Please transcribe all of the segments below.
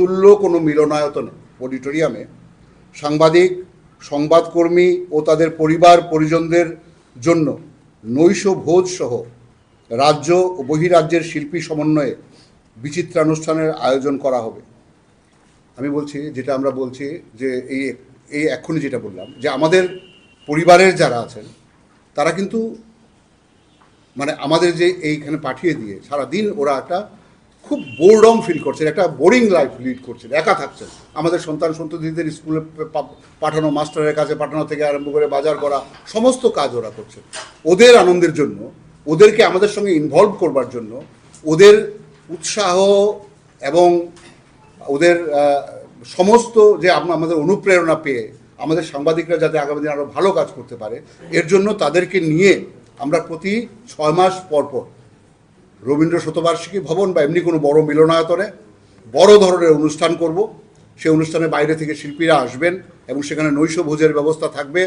সমতুল্য কোনো মিলনায়তনে অডিটোরিয়ামে সাংবাদিক, সংবাদকর্মী ও তাদের পরিবার পরিজনদের জন্য নৈশ ভোজ সহ রাজ্য ও বহিরাজ্যের শিল্পী সমন্বয়ে বিচিত্রানুষ্ঠানের আয়োজন করা হবে। আমি বলছি, যেটা আমরা বলছি যে এই এই এক্ষুনি যেটা বললাম, যে আমাদের পরিবারের যারা আছেন, তারা কিন্তু মানে আমাদের যে এইখানে পাঠিয়ে দিয়ে সারাদিন ওরা একটা খুব বোরডম ফিল করছেন, একটা বোরিং লাইফ লিড করছেন, একা থাকছেন। আমাদের সন্তান সন্ততিদের স্কুলে পাঠানো, মাস্টারের কাছে পাঠানো থেকে আরম্ভ করে বাজার করা, সমস্ত কাজ ওরা করছে ওদের আনন্দের জন্য, ওদেরকে আমাদের সঙ্গে ইনভলভ করবার জন্য, ওদের উৎসাহ এবং ওদের সমস্ত যে আম- আমাদের অনুপ্রেরণা পেয়ে আমাদের সাংবাদিকরা যাতে আগামী দিন আরও ভালো কাজ করতে পারে, এর জন্য তাদেরকে নিয়ে আমরা প্রতি ছয় মাস পর পর রবীন্দ্র শতবার্ষিকী ভবন বা এমনি কোনো বড় মিলনায়তনে বড় ধরনের অনুষ্ঠান করব। সেই অনুষ্ঠানে বাইরে থেকে শিল্পীরা আসবেন এবং সেখানে নৈশ ভোজের ব্যবস্থা থাকবে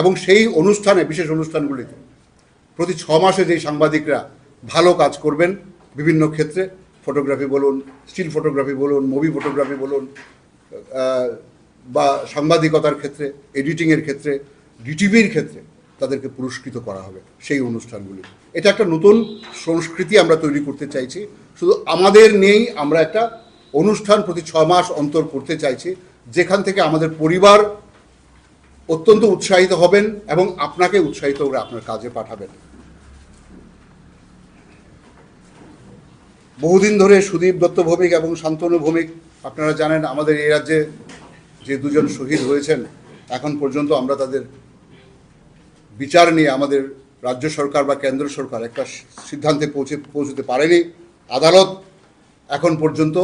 এবং সেই অনুষ্ঠানে, বিশেষ অনুষ্ঠানগুলিতে প্রতি ছ মাসে যেই সাংবাদিকরা ভালো কাজ করবেন বিভিন্ন ক্ষেত্রে, ফটোগ্রাফি বলুন, স্টিল ফটোগ্রাফি বলুন, মুভি ফটোগ্রাফি বলুন বা সাংবাদিকতার ক্ষেত্রে, এডিটিংয়ের ক্ষেত্রে, ডিটিভির ক্ষেত্রে তাদেরকে পুরস্কৃত করা হবে সেই অনুষ্ঠানগুলি। এটা একটা নতুন সংস্কৃতি আমরা তৈরি করতে চাইছি। শুধু আমাদের নেই আমরা একটা অনুষ্ঠান প্রতি ছ মাস অন্তর করতে চাইছি, যেখান থেকে আমাদের পরিবার অত্যন্ত উৎসাহিত হবেন এবং আপনাকে উৎসাহিত করে আপনার কাজে পাঠাবেন। বহুদিন ধরে সুদীপ দত্ত ভৌমিক এবং শান্তনু ভৌমিক, আপনারা জানেন আমাদের এই রাজ্যে যে দুজন শহীদ হয়েছেন, এখন পর্যন্ত আমরা তাদের বিচার নিয়ে আমাদের রাজ্য সরকার বা কেন্দ্র সরকার একটা সিদ্ধান্তে পৌঁছে পৌঁছতে পারেনি। আদালত এখন পর্যন্ত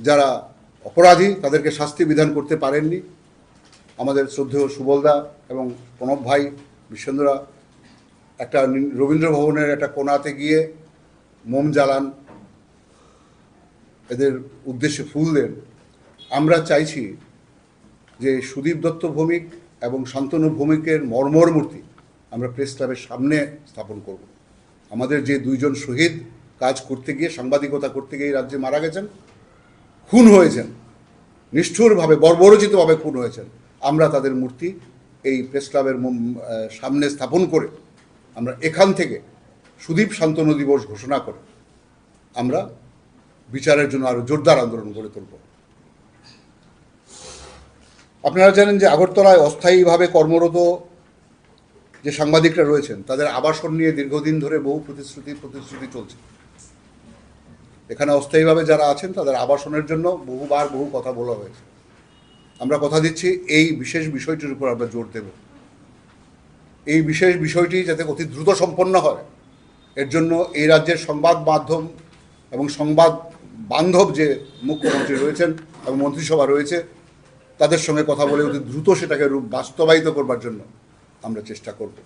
যারা অপরাধী, তাদেরকে শাস্তি বিধান করতে পারেননি। আমাদের শ্রদ্ধেয় সুবলদা এবং প্রণব ভাই, বিশ্বন্দরা একটা রবীন্দ্র ভবনের একটা কোনাতে গিয়ে মোম জ্বালান, এদের উদ্দেশ্যে ফুল দেন। আমরা চাইছি যে সুদীপ দত্ত ভৌমিক এবং শান্তনু ভৌমিকের মর্মর মূর্তি আমরা প্রেস ক্লাবের সামনে স্থাপন করব। আমাদের যে দুইজন শহীদ কাজ করতে গিয়ে, সাংবাদিকতা করতে গিয়ে রাজ্যে মারা গেছেন, খুন হয়েছেন, নিষ্ঠুরভাবে, বর্বরচিতভাবে খুন হয়েছেন, আমরা তাদের মূর্তি এই প্রেস ক্লাবের সামনে স্থাপন করে আমরা এখান থেকে সুদীপ শান্তনু দিবস ঘোষণা করে আমরা বিচারের জন্য আরও জোরদার আন্দোলন গড়ে তুলব। আপনারা জানেন যে আগরতলায় অস্থায়ীভাবে কর্মরত যে সাংবাদিকরা রয়েছেন, তাদের আবাসন নিয়ে দীর্ঘদিন ধরে বহু প্রতিশ্রুতি প্রতিশ্রুতি চলছে। এখানে অস্থায়ীভাবে যারা আছেন, তাদের আবাসনের জন্য বহুবার বহু কথা বলা হয়েছে। আমরা কথা দিচ্ছি, এই বিশেষ বিষয়টির উপর আমরা জোর দেব। এই বিশেষ বিষয়টি যাতে অতি দ্রুত সম্পন্ন হয়, এর জন্য এই রাজ্যের সংবাদ মাধ্যম এবং সংবাদ বান্ধব যে মুখ্যমন্ত্রী রয়েছেন এবং মন্ত্রিসভা রয়েছে তাদের সঙ্গে কথা বলে অতি দ্রুত সেটাকে রূপ বাস্তবায়িত করবার জন্য আমরা চেষ্টা করব।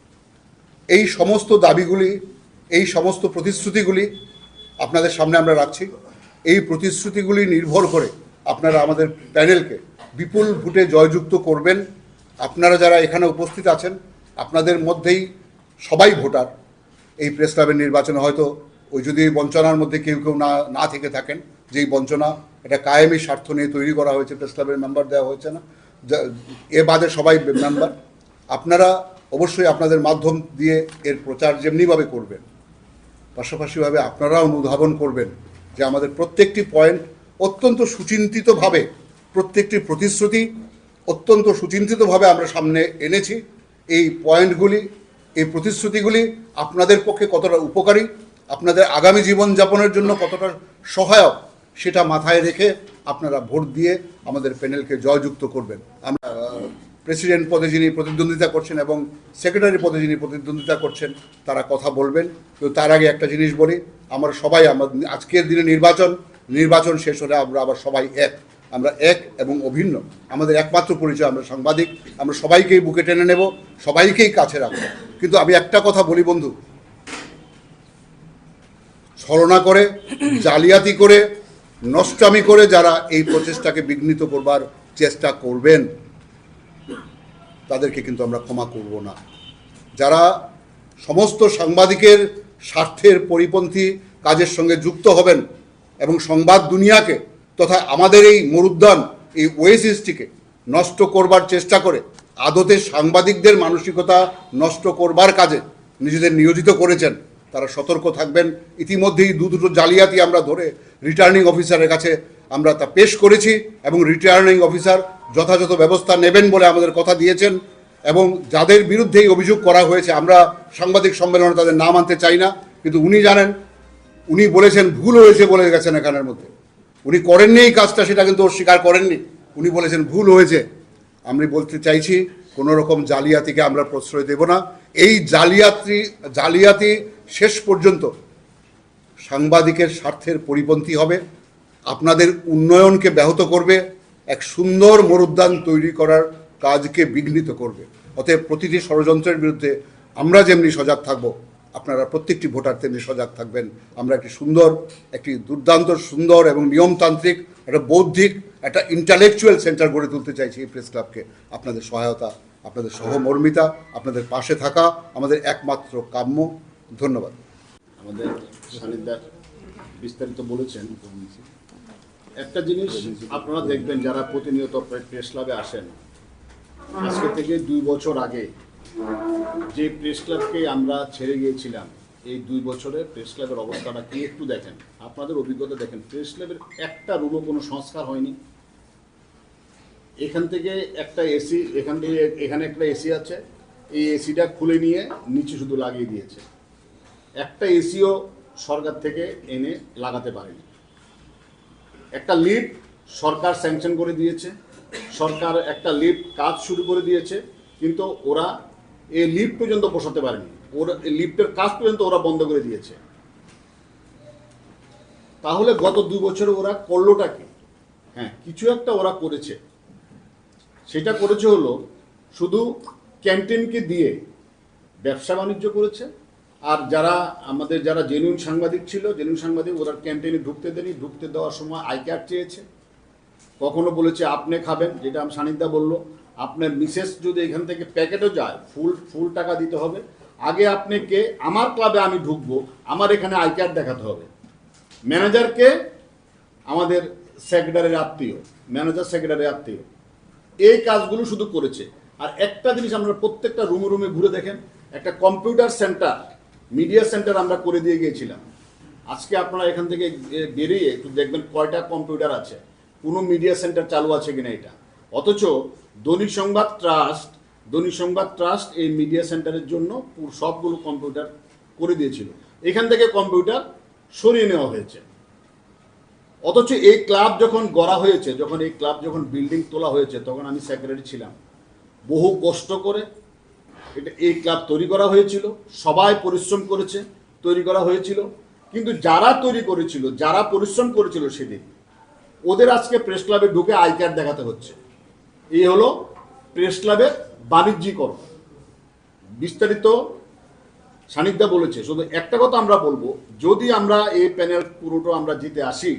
এই সমস্ত দাবিগুলি, এই সমস্ত প্রতিশ্রুতিগুলি আপনাদের সামনে আমরা রাখছি। এই প্রতিশ্রুতিগুলি নির্ভর করে আপনারা আমাদের প্যানেলকে বিপুল ভোটে জয়যুক্ত করবেন। আপনারা যারা এখানে উপস্থিত আছেন, আপনাদের মধ্যেই সবাই ভোটার। এই প্রেস ক্লাবের নির্বাচনে হয়তো ওই যদি বঞ্চনার মধ্যে কেউ কেউ না না থেকে থাকেন, যেই বঞ্চনা এটা কায়েমি স্বার্থ নিয়ে তৈরি করা হয়েছে প্রেস ক্লাবের মেম্বার দেওয়া হয়েছে না। এ বাদে সবাই মেম্বার আপনারা অবশ্যই আপনাদের মাধ্যম দিয়ে এর প্রচার যেমনিভাবে করবেন, পাশাপাশিভাবে আপনারাও অনুধাবন করবেন যে আমাদের প্রত্যেকটি পয়েন্ট অত্যন্ত সুচিন্তিতভাবে, প্রত্যেকটি প্রতিশ্রুতি অত্যন্ত সুচিন্তিতভাবে আমরা সামনে এনেছি। এই পয়েন্টগুলি এই প্রতিশ্রুতিগুলি আপনাদের পক্ষে কতটা উপকারী, আপনাদের আগামী জীবনযাপনের জন্য কতটা সহায়ক সেটা মাথায় রেখে আপনারা ভোট দিয়ে আমাদের প্যানেলকে জয়যুক্ত করবেন। আমরা প্রেসিডেন্ট পদে যিনি প্রতিদ্বন্দ্বিতা করছেন এবং সেক্রেটারি পদে যিনি প্রতিদ্বন্দ্বিতা করছেন, তারা কথা বলবেন। কিন্তু তার আগে একটা জিনিস বলি, আমরা সবাই আমাদের আজকের দিনে নির্বাচন নির্বাচন শেষ হলে আমরা আবার সবাই এক। আমরা এক এবং অভিন্ন। আমাদের একমাত্র পরিচয়, আমরা সাংবাদিক, আমরা সবাইকেই বুকে টেনে নেব, সবাইকেই কাছে রাখব। কিন্তু আমি একটা কথা বলি বন্ধু। ছলনা করে, জালিয়াতি করে নষ্টামি করে যারা এই প্রচেষ্টাকে বিঘ্নিত করবার চেষ্টা করবেন, তাদেরকে কিন্তু আমরা ক্ষমা করব না। যারা সমস্ত সাংবাদিকের স্বার্থের পরিপন্থী কাজের সঙ্গে যুক্ত হবেন এবং সংবাদ দুনিয়াকে তথা আমাদের এই মরুদ্যান, এই ওয়েসিসটিকে নষ্ট করবার চেষ্টা করে, আদতে সাংবাদিকদের মানসিকতা নষ্ট করবার কাজে নিজেদের নিয়োজিত করেছেন তারা সতর্ক থাকবেন। ইতিমধ্যেই দু দুটো জালিয়াতি আমরা ধরে রিটার্নিং অফিসারের কাছে আমরা তা পেশ করেছি এবং রিটার্নিং অফিসার যথাযথ ব্যবস্থা নেবেন বলে আমাদের কথা দিয়েছেন এবং যাদের বিরুদ্ধেই অভিযোগ করা হয়েছে, আমরা সাংবাদিক সম্মেলনে তাদের নাম আনতে চাই না, কিন্তু উনি জানেন, উনি বলেছেন ভুল হয়েছে বলে গেছেন এখানের মধ্যে। উনি করেননি এই কাজটা, সেটা কিন্তু ওর স্বীকার করেননি। উনি বলেছেন ভুল হয়েছে। আমি বলতে চাইছি, কোনো রকম জালিয়াতিকে আমরা প্রশ্রয় দেব না। এই জালিয়াতি জালিয়াতি শেষ পর্যন্ত সাংবাদিকের স্বার্থের পরিপন্থী হবে, আপনাদের উন্নয়নকে ব্যাহত করবে, এক সুন্দর মরুদ্যান তৈরি করার কাজকে বিঘ্নিত করবে। অতএব প্রতিটি ষড়যন্ত্রের বিরুদ্ধে আমরা যেমনি সজাগ থাকব, আপনারা প্রত্যেকটি ভোটার তেমনি সজাগ থাকবেন। আমরা একটি সুন্দর, একটি দুর্দান্ত, সুন্দর এবং নিয়মতান্ত্রিক, একটা বৌদ্ধিক, একটা ইন্টালেকচুয়াল সেন্টার গড়ে তুলতে চাইছি এই প্রেস ক্লাবকে আপনাদের সহায়তা, আপনাদের সহমর্মিতা, আপনাদের পাশে থাকা আমাদের একমাত্র কাম্য ধন্যবাদ। আমাদের সানিদ্দার বিস্তারিত বলেছেন। একটা জিনিস আপনারা দেখবেন, যারা প্রতিনিয়ত প্রেস ক্লাবে আসেন, আজকে থেকে দুই বছর আগে যে প্রেস ক্লাবকে আমরা ছেড়ে গিয়েছিলাম, এই দুই বছরে প্রেস ক্লাবের অবস্থাটা কি একটু দেখেন। আপনাদের অভিজ্ঞতা দেখেন প্রেস ক্লাবের একটা রুমও কোনো সংস্কার হয়নি। এখান থেকে একটা এসি এখান থেকে এখানে একটা এসি আছে, এই এসিটা খুলে নিয়ে নিচে শুধু লাগিয়ে দিয়েছে। একটা এসিও সরকার থেকে এনে লাগাতে পারেনি। একটা লিফট সরকার স্যাংশন করে দিয়েছে, সরকার একটা লিফট কাজ শুরু করে দিয়েছে, কিন্তু ওরা এই লিফট পর্যন্ত বসাতে পারেনি। ওরা লিফটের কাজ পর্যন্ত ওরা বন্ধ করে দিয়েছে। তাহলে গত দুই বছরে ওরা করলোটা কি? হ্যাঁ কিছু একটা ওরা করেছে। সেটা করেছে হলো শুধু ক্যান্টিনকে দিয়ে ব্যবসা বাণিজ্য করেছে আর যারা, আমাদের যারা জেনুইন সাংবাদিক ছিল, জেনুইন সাংবাদিক, ওরা ক্যান্টিনে ঢুকতে দেনি ঢুকতে দেওয়ার সময় আই কার্ড চেয়েছে। কখনো বলেছে, আপনি খাবেন? যেটা আমি সানিদা বলল। আপনার মিসেস যদি এখান থেকে প্যাকেটও যায়, ফুল ফুল টাকা দিতে হবে। আগে আপনি কে আমার ক্লাবে আমি ঢুকবো। আমার এখানে আই কার্ড দেখাতে হবে। ম্যানেজারকে আমাদের সেক্রেটারির আত্মীয়, ম্যানেজার সেক্রেটারির আত্মীয়, এই কাজগুলো শুধু করেছে। আর একটা জিনিস আমরা প্রত্যেকটা রুমে রুমে ঘুরে দেখেন। একটা কম্পিউটার সেন্টার মিডিয়া সেন্টার আমরা করে দিয়ে গিয়েছিলাম। আজকে আপনারা এখান থেকে বেরিয়ে একটু দেখবেন কয়টা কম্পিউটার আছে। কোনো মিডিয়া সেন্টার চালু আছে কিনা এটা। অথচ দৈনিক সংবাদ ট্রাস্ট, দৈনিক সংবাদ ট্রাস্ট এই মিডিয়া সেন্টারের জন্য সবগুলো কম্পিউটার করে দিয়েছিল। এখান থেকে কম্পিউটার সরিয়ে নেওয়া হয়েছে। অথচ এই ক্লাব যখন গড়া হয়েছে, যখন এই ক্লাব যখন বিল্ডিং তোলা হয়েছে, তখন আমি সেক্রেটারি ছিলাম। বহু কষ্ট করে এটা এই ক্লাব তৈরি করা হয়েছিল, সবাই পরিশ্রম করেছে, তৈরি করা হয়েছিল। কিন্তু যারা তৈরি করেছিল, যারা পরিশ্রম করেছিল সেদিন, ওদের আজকে প্রেস ক্লাবে ঢুকে আই কার্ড দেখাতে হচ্ছে। এই হলো প্রেস ক্লাবের বাণিজ্যিকরণ। বিস্তারিত সানিধ্যা বলেছে, শুধু একটা কথা আমরা বলব, যদি আমরা এই প্যানেল পুরোটা আমরা জিতে আসি,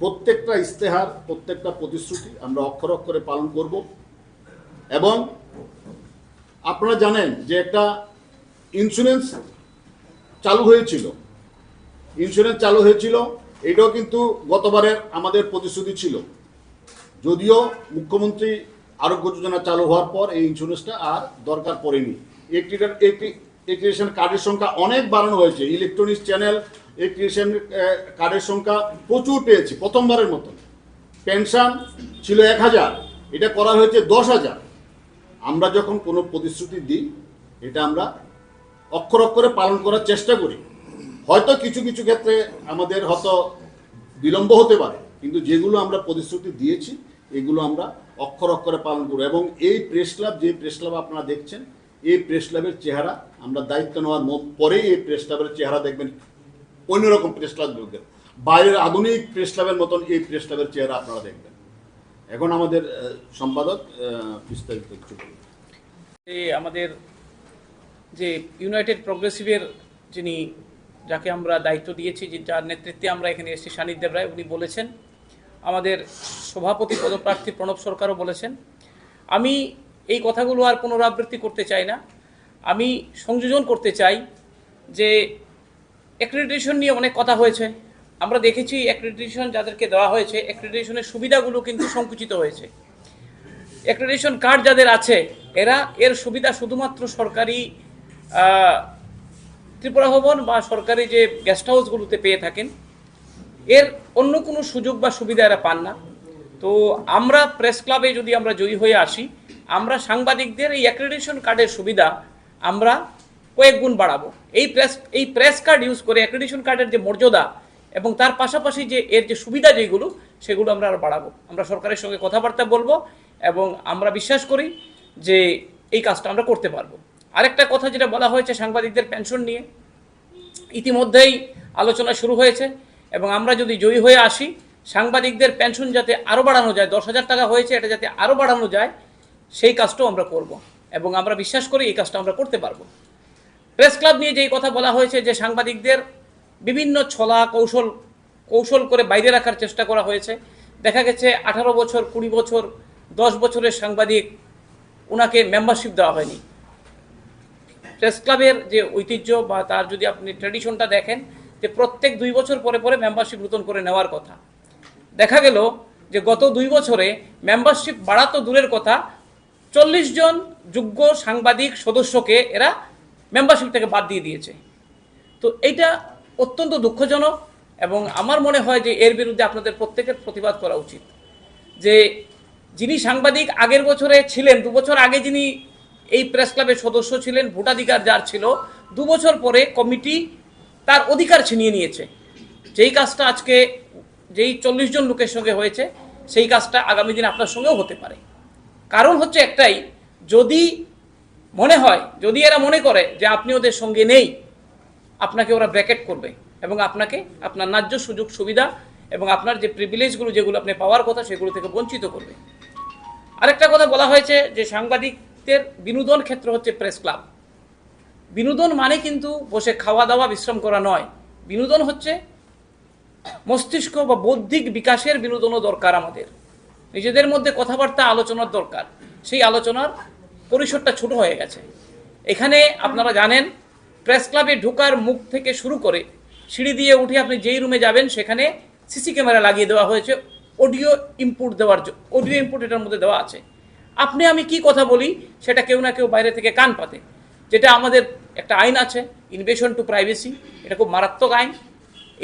প্রত্যেকটা ইস্তেহার প্রত্যেকটা প্রতিশ্রুতি আমরা অক্ষর অক্ষরে পালন করব এবং আপনারা জানেন যে একটা ইন্স্যুরেন্স চালু হয়েছিল। ইন্স্যুরেন্স চালু হয়েছিল, এটাও কিন্তু গতবারের আমাদের প্রতিশ্রুতি ছিল। যদিও মুখ্যমন্ত্রী আরোগ্য যোজনা চালু হওয়ার পর এই ইন্স্যুরেন্সটা আর দরকার পড়েনি। একটি এক্রিয়েশন কার্ডের সংখ্যা অনেক বাড়ানো হয়েছে। ইলেকট্রনিক্স চ্যানেল এক্রিয়েশন কার্ডের সংখ্যা প্রচুর পেয়েছে, প্রথমবারের মতন। পেনশন ছিল এক হাজার, এটা করা হয়েছে দশ হাজার। আমরা যখন কোনো প্রতিশ্রুতি দিই, এটা আমরা অক্ষর অক্ষরে পালন করার চেষ্টা করি। হয়তো কিছু কিছু ক্ষেত্রে আমাদের হয়তো বিলম্ব হতে পারে, কিন্তু যেগুলো আমরা প্রতিশ্রুতি দিয়েছি, এগুলো আমরা অক্ষর অক্ষরে পালন করব এবং এই প্রেস ক্লাব, যে প্রেস ক্লাব আপনারা দেখছেন, এই প্রেস ক্লাবের চেহারা আমরা দায়িত্ব নেওয়ার পরেই এই প্রেস ক্লাবের চেহারা দেখবেন অন্যরকম প্রেস ক্লাব বাইরের আধুনিক প্রেস ক্লাবের মতন এই প্রেস ক্লাবের চেহারা আপনারা দেখবেন। এখন আমাদের সম্পাদক বিস্তারিত কিছু আমাদের যে ইউনাইটেড প্রগ্রেসিভের যিনি, যাকে আমরা দায়িত্ব দিয়েছি, যে যার নেতৃত্বে আমরা এখানে এসেছি সানিধ্যেব রায়, উনি বলেছেন, আমাদের সভাপতি পদপ্রার্থী প্রণব সরকারও বলেছেন, আমি এই কথাগুলো আর পুনরাবৃত্তি করতে চাই না। আমি সংযোজন করতে চাই যে অ্যাক্রেডিটেশন নিয়ে অনেক কথা হয়েছে। আমরা দেখেছি অ্যাক্রেডিটেশন যাদেরকে দেওয়া হয়েছে অ্যাক্রেডিটেশনের সুবিধাগুলো কিন্তু সংকুচিত হয়েছে। অ্যাক্রেডিটেশন কার্ড যাদের আছে, এরা এর সুবিধা শুধুমাত্র সরকারি ত্রিপুরা ভবন বা সরকারি যে গেস্ট হাউসগুলোতে পেয়ে থাকেন। এর অন্য কোনো সুযোগ বা সুবিধা এরা পান না। তো আমরা প্রেস ক্লাবে যদি আমরা জয়ী হয়ে আসি, আমরা সাংবাদিকদের এই অ্যাক্রেডিটেশন কার্ডের সুবিধা আমরা কয়েক গুণ বাড়াবো। এই প্রেস এই প্রেস কার্ড ইউজ করে অ্যাক্রেডিটেশন কার্ডের যে মর্যাদা এবং তার পাশাপাশি যে এর যে সুবিধা যেগুলো, সেগুলো আমরা আরও বাড়াবো। আমরা সরকারের সঙ্গে কথাবার্তা বলব এবং আমরা বিশ্বাস করি যে এই কাজটা আমরা করতে পারব। আরেকটা কথা যেটা বলা হয়েছে সাংবাদিকদের পেনশন নিয়ে, ইতিমধ্যেই আলোচনা শুরু হয়েছে এবং আমরা যদি জয়ী হয়ে আসি, সাংবাদিকদের পেনশন যাতে আরও বাড়ানো যায়, দশ হাজার টাকা হয়েছে, এটা যাতে আরও বাড়ানো যায়, সেই কাজটাও আমরা করব এবং আমরা বিশ্বাস করি এই কাজটা আমরা করতে পারব। প্রেস ক্লাব নিয়ে যেই কথা বলা হয়েছে যে সাংবাদিকদের বিভিন্ন ছলা কৌশল কৌশল করে বাইরে রাখার চেষ্টা করা হয়েছে। দেখা গেছে আঠারো বছর, কুড়ি বছর, দশ বছরের সাংবাদিক ওনাকে মেম্বারশিপ দেওয়া হয়নি। প্রেস ক্লাবের যে ঐতিহ্য বা তার যদি আপনি ট্র্যাডিশনটা দেখেন, যে প্রত্যেক দুই বছর পরে পরে মেম্বারশিপ নতুন করে নেওয়ার কথা। দেখা গেল যে গত দুই বছরে মেম্বারশিপ বাড়াতো দূরের কথা, চল্লিশ জন যোগ্য সাংবাদিক সদস্যকে এরা মেম্বারশিপ থেকে বাদ দিয়ে দিয়েছে। তো এইটা অত্যন্ত দুঃখজনক এবং আমার মনে হয় যে এর বিরুদ্ধে আপনাদের প্রত্যেকের প্রতিবাদ করা উচিত। যে যিনি সাংবাদিক আগের বছরে ছিলেন, দু বছর আগে যিনি এই প্রেস ক্লাবের সদস্য ছিলেন, ভোটাধিকার যার ছিল, দু বছর পরে কমিটি তার অধিকার ছিনিয়ে নিয়েছে। যেই কাজটা আজকে যেই চল্লিশ জন লোকের সঙ্গে হয়েছে, সেই কাজটা আগামী দিন আপনার সঙ্গেও হতে পারে। কারণ হচ্ছে একটাই, যদি মনে হয়, যদি এরা মনে করে যে আপনি ওদের সঙ্গে নেই আপনাকে ওরা ব্র্যাকেট করবে এবং আপনাকে আপনার ন্যায্য সুযোগ সুবিধা এবং আপনার যে প্রিভিলেজগুলো যেগুলো আপনি পাওয়ার কথা সেগুলো থেকে বঞ্চিত করবে। আরেকটা কথা বলা হয়েছে যে সাংবাদিকদের বিনোদন ক্ষেত্র হচ্ছে প্রেস ক্লাব বিনোদন মানে কিন্তু বসে খাওয়া দাওয়া, বিশ্রাম করা নয়। বিনোদন হচ্ছে মস্তিষ্ক বা বৌদ্ধিক বিকাশের বিনোদনও দরকার আমাদের। নিজেদের মধ্যে কথাবার্তা আলোচনার দরকার। সেই আলোচনার পরিসরটা ছোট হয়ে গেছে। এখানে আপনারা জানেন প্রেস ক্লাবে ঢোকার মুখ থেকে শুরু করে সিঁড়ি দিয়ে উঠে আপনি যেই রুমে যাবেন, সেখানে সিসি ক্যামেরা লাগিয়ে দেওয়া হয়েছে, অডিও ইনপুট দেওয়ার অডিও ইনপুট এটার মধ্যে দেওয়া আছে। আপনি, আমি কি কথা বলি, সেটা কেউ না কেউ বাইরে থেকে কান পাতে। যেটা আমাদের একটা আইন আছে ইনভেশন টু প্রাইভেসি এটা খুব মারাত্মক আইন।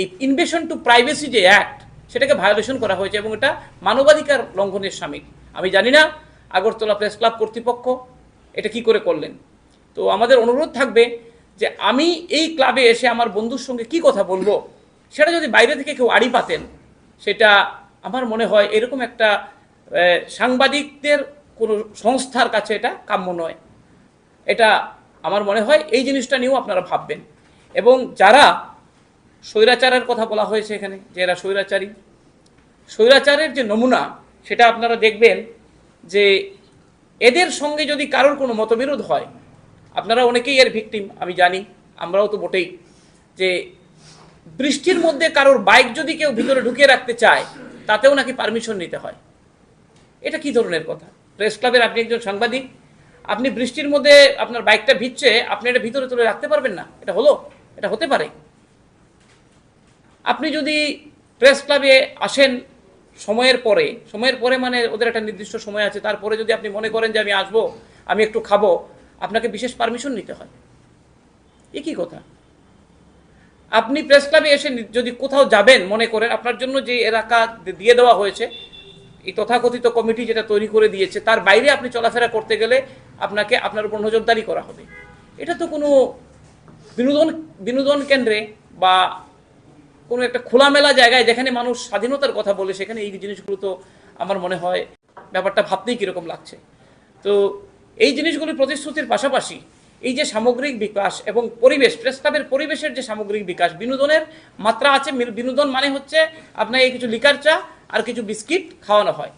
এই ইনভেশন টু প্রাইভেসি যে অ্যাক্ট সেটাকে ভায়োলেশন করা হয়েছে এবং এটা মানবাধিকার লঙ্ঘনের সামিল। আমি জানি না, আগরতলা প্রেস ক্লাব কর্তৃপক্ষ এটা কি করে করলেন। তো আমাদের অনুরোধ থাকবে যে আমি এই ক্লাবে এসে আমার বন্ধুর সঙ্গে কি কথা বলব? সেটা যদি বাইরে থেকে কেউ আড়ি পাতেন, সেটা আমার মনে হয় এরকম একটা সাংবাদিকদের কোনো সংস্থার কাছে এটা কাম্য নয়। এটা আমার মনে হয় এই জিনিসটা নিয়েও আপনারা ভাববেন। এবং যারা স্বৈরাচারের কথা বলা হয়েছে এখানে, যে এরা স্বৈরাচারী, স্বৈরাচারের যে নমুনা, সেটা আপনারা দেখবেন যে এদের সঙ্গে যদি কারোর কোনো মতবিরোধ হয় আপনারা অনেকেই এর ভিকটিম আমি জানি, আমরাও তো বটেই, যে বৃষ্টির মধ্যে কারোর বাইক যদি কেউ ভিতরে ঢুকিয়ে রাখতে চায়, তাতেও নাকি পারমিশন নিতে হয়। এটা কি ধরনের কথা? প্রেস ক্লাবের আপনি একজন সাংবাদিক, আপনি বৃষ্টির মধ্যে আপনার বাইকটা ভিজছে, আপনি এটা ভিতরে তুলে রাখতে পারবেন না? এটা হলো? এটা হতে পারে। আপনি যদি প্রেস ক্লাবে আসেন সময়ের পরে সময়ের পরে মানে ওদের একটা নির্দিষ্ট সময় আছে, তারপরে যদি আপনি মনে করেন যে আমি আসব, আমি একটু খাব আপনাকে বিশেষ পারমিশন নিতে হয়। এ কি কথা? আপনি প্রেস ক্লাবে এসে যদি কোথাও যাবেন মনে করেন, আপনার জন্য যে এলাকা দিয়ে দেওয়া হয়েছে, এই তথাকথিত কমিটি যেটা তৈরি করে দিয়েছে, তার বাইরে আপনি চলাফেরা করতে গেলে আপনাকে আপনার উপর নজরদারি করা হবে। এটা তো কোনো বিনোদন বিনোদন কেন্দ্রে বা কোনো একটা খোলামেলা জায়গায় যেখানে মানুষ স্বাধীনতার কথা বলে, সেখানে এই জিনিসগুলো তো আমার মনে হয় ব্যাপারটা ভাবতেই কীরকম লাগছে। তো এই জিনিসগুলির প্রতিশ্রুতির পাশাপাশি এই যে সামগ্রিক বিকাশ এবং পরিবেশ প্রেস ক্লাবের পরিবেশের যে সামগ্রিক বিকাশ, বিনোদনের মাত্রা আছে বিনোদন মানে হচ্ছে আপনার এই কিছু লিকার চা আর কিছু বিস্কিট খাওয়ানো হয়।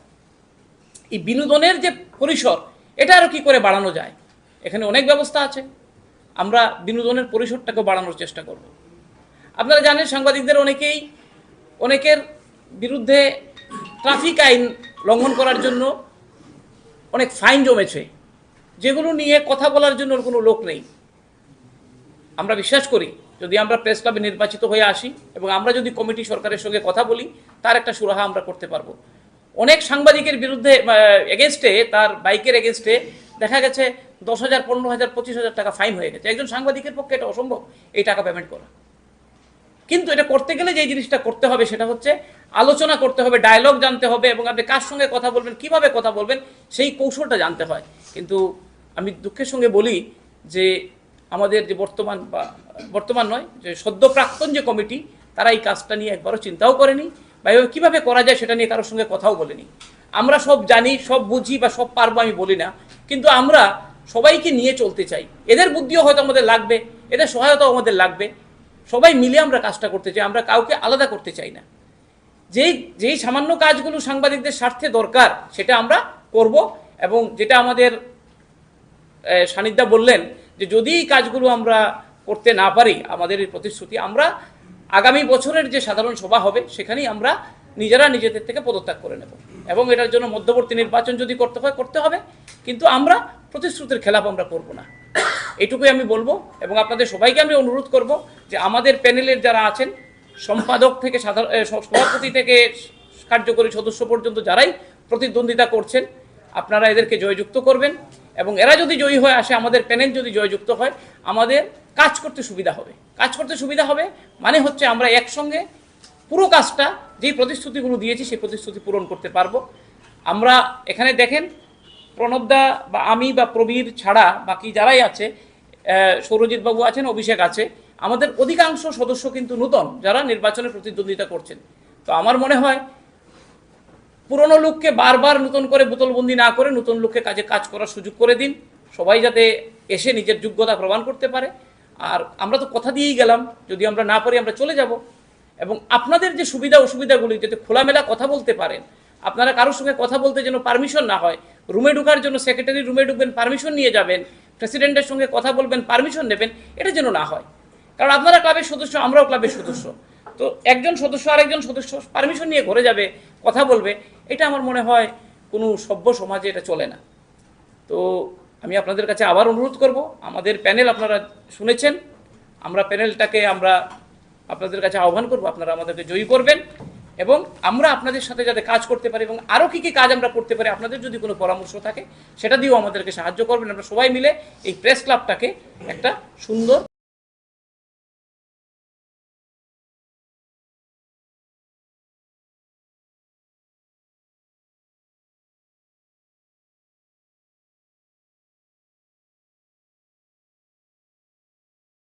এই বিনোদনের যে পরিসর, এটা আরও কি করে বাড়ানো যায়? এখানে অনেক ব্যবস্থা আছে। আমরা বিনোদনের পরিসরটাকে বাড়ানোর চেষ্টা করব। আপনারা জানেন, সাংবাদিকদের অনেকেই, অনেকের বিরুদ্ধে ট্রাফিক আইন লঙ্ঘন করার জন্য অনেক ফাইন জমেছে। যেগুলো নিয়ে কথা বলার জন্য কোনো লোক নেই। আমরা বিশ্বাস করি, যদি আমরা প্রেস ক্লাবে নির্বাচিত হয়ে আসি এবং আমরা যদি কমিটি সরকারের সঙ্গে কথা বলি, তার একটা সুরাহা আমরা করতে পারব। অনেক সাংবাদিকের বিরুদ্ধে এগেনস্টে তার বাইকের এগেনস্টে দেখা গেছে দশ হাজার, পনেরো হাজার, পঁচিশ হাজার টাকা ফাইন হয়ে গেছে। একজন সাংবাদিকের পক্ষে এটা অসম্ভব, এই টাকা পেমেন্ট করা। কিন্তু এটা করতে গেলে যে জিনিসটা করতে হবে সেটা হচ্ছে আলোচনা করতে হবে ডায়লগ জানতে হবে এবং আপনি কার সঙ্গে কথা বলবেন, কীভাবে কথা বলবেন, সেই কৌশলটা জানতে হয়। কিন্তু আমি দুঃখের সঙ্গে বলি যে আমাদের যে বর্তমান বা, বর্তমান নয়, যে সদ্য প্রাক্তন যে কমিটি, তারা এই কাজটা নিয়ে একবারও চিন্তাও করেনি বা এভাবে কীভাবে করা যায় সেটা নিয়ে কারোর সঙ্গে কথাও বলেনি। আমরা সব জানি, সব বুঝি বা সব পারব আমি বলি না, কিন্তু আমরা সবাইকে নিয়ে চলতে চাই। এদের বুদ্ধিও হয়তো আমাদের লাগবে, এদের সহায়তাও আমাদের লাগবে সবাই মিলে আমরা কাজটা করতে চাই, আমরা কাউকে আলাদা করতে চাই না। যেই যেই সামান্য কাজগুলো সাংবাদিকদের স্বার্থে দরকার, সেটা আমরা করব এবং যেটা আমাদের সানিধ্যা বললেন যে যদি এই কাজগুলো আমরা করতে না পারি, আমাদের এই প্রতিশ্রুতি, আমরা আগামী বছরের যে সাধারণ সভা হবে, সেখানেই আমরা নিজেরা নিজেদের থেকে পদত্যাগ করে নেব। এবং এটার জন্য মধ্যবর্তী নির্বাচন যদি করতে হয়, করতে হবে। কিন্তু আমরা প্রতিশ্রুতির খেলাপ আমরা করব না। এটুকুই আমি বলব এবং আপনাদের সবাইকে আমি অনুরোধ করব যে আমাদের প্যানেলের যারা আছেন, সম্পাদক থেকে সাধারণ সভাপতি থেকে কার্যকরী সদস্য পর্যন্ত যারাই প্রতিদ্বন্দ্বিতা করছেন, আপনারা এদেরকে জয়যুক্ত করবেন এবং এরা যদি জয়ী হয়ে আসে, আমাদের প্যানেল যদি জয়যুক্ত হয়, আমাদের কাজ করতে সুবিধা হবে। কাজ করতে সুবিধা হবে মানে হচ্ছে আমরা একসঙ্গে পুরো কাজটা যেই প্রতিশ্রুতিগুলো দিয়েছি সেই প্রতিশ্রুতি পূরণ করতে পারব। আমরা এখানে দেখেন প্রণবদা বা আমি বা প্রবীর ছাড়া বাকি যারাই আছে আহ, সৌরজিৎ বাবু আছেন অভিষেক আছে আমাদের অধিকাংশ সদস্য কিন্তু নূতন যারা নির্বাচনে প্রতিদ্বন্দ্বিতা করছেন। তো আমার মনে হয় পুরনো লোককে বারবার নতুন করে বোতলবন্দি না করে নতুন লোককে কাজে কাজ করার সুযোগ করে দিন। সবাই যাতে এসে নিজের যোগ্যতা প্রমাণ করতে পারে। আর আমরা তো কথা দিয়েই গেলাম যদি আমরা না পারি আমরা চলে যাব। এবং আপনাদের যে সুবিধা অসুবিধাগুলি যাতে খোলামেলা কথা বলতে পারেন, আপনারা কারোর সঙ্গে কথা বলতে যেন পারমিশন না হয়, রুমে ঢোকার জন্য সেক্রেটারি রুমে ঢুকবেন, পারমিশন নিয়ে যাবেন, প্রেসিডেন্টের সঙ্গে কথা বলবেন, পারমিশন নেবেন, এটা যেন না হয়। কারণ আপনারা ক্লাবের সদস্য, আমরাও ক্লাবের সদস্য। তো একজন সদস্য আরেকজন সদস্য পারমিশন নিয়ে ঘরে যাবে, কথা বলবে, এটা আমার মনে হয় কোনো সভ্য সমাজে এটা চলে না। তো আমি আপনাদের কাছে আবার অনুরোধ করব, আমাদের প্যানেল আপনারা শুনেছেন, আমরা প্যানেলটাকে আমরা আপনাদের কাছে আহ্বান করব, আপনারা আমাদেরকে জয়ী করবেন এবং আমরা আপনাদের সাথে যাতে কাজ করতে পারি এবং আরও কী কী কাজ আমরা করতে পারি, আপনাদের যদি কোনো পরামর্শ থাকে, সেটা দিয়েও আমাদেরকে সাহায্য করবেন। আমরা সবাই মিলে এই প্রেস ক্লাবটাকে একটা সুন্দর